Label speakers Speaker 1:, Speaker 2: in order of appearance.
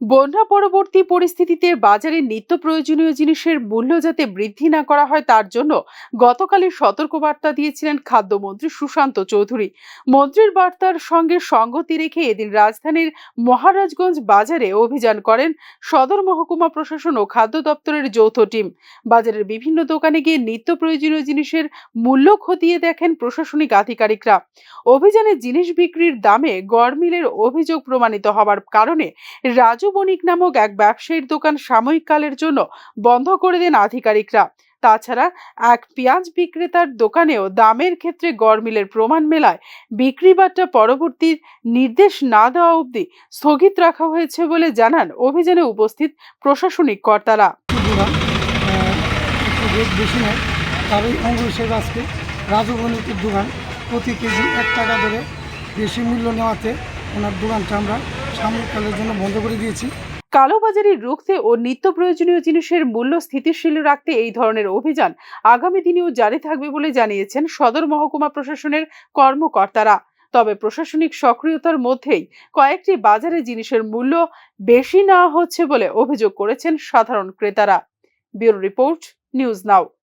Speaker 1: বন্যা পরবর্তী পরিস্থিতিতে বাজারে নিত্য প্রয়োজনীয় জিনিসের মূল্য যাতে বৃদ্ধি না করা হয় তার জন্য গতকালই সতর্কবার্তা দিয়েছিলেন খাদ্যমন্ত্রী সুশান্ত চৌধুরী। মন্ত্রীর বার্তার সঙ্গে সঙ্গতি রেখে এদিন রাজধানীর মহারাজগঞ্জ বাজারে অভিযান করেন সদর মহকুমা প্রশাসন ও খাদ্য দপ্তরের যৌথ টিম। বাজারের বিভিন্ন দোকানে গিয়ে নিত্য প্রয়োজনীয় জিনিসের মূল্য খতিয়ে দেখেন প্রশাসনিক আধিকারিকরা। অভিযানে জিনিস বিক্রির দামে গড়মিলের অভিযোগ প্রমাণিত হওয়ার কারণে রাজু বণিক নামক এক ব্যবসায়ীর দোকান সাময়িককালের জন্য বন্ধ করে দেন আধিকারিকরা। তাছাড়া এক পেঁয়াজ বিক্রেতার দোকানেও দামের ক্ষেত্রে গড়মিলের প্রমাণ মেলায় বিক্রি বাট্টা পরবর্তী নির্দেশ না দেওয়া অবধি স্থগিত রাখা হয়েছে বলে জানান অভিযানে উপস্থিত প্রশাসনিক কর্তারা।
Speaker 2: বেশি হিসেবে রাজু দোকান প্রতি কেজি এক টাকা ধরে বেশি মূল্য নেওয়াতে ওনার দোকানটা আমরা সাময়িককালের জন্য বন্ধ করে দিয়েছি।
Speaker 1: কালোবাজারি রুখতে ও নিত্য প্রয়োজনীয় জিনিসের মূল্য স্থিতিশীল রাখতে এই ধরনের অভিযান আগামী দিনেও জারি থাকবে বলে জানিয়েছেন সদর মহকুমা প্রশাসনের কর্মকর্তারা। তবে প্রশাসনিক সক্রিয়তার মধ্যেই কয়েকটি বাজারে জিনিসের মূল্য বেশি নেওয়া হচ্ছে বলে অভিযোগ করেছেন সাধারণ ক্রেতারা। Bureau report, news now.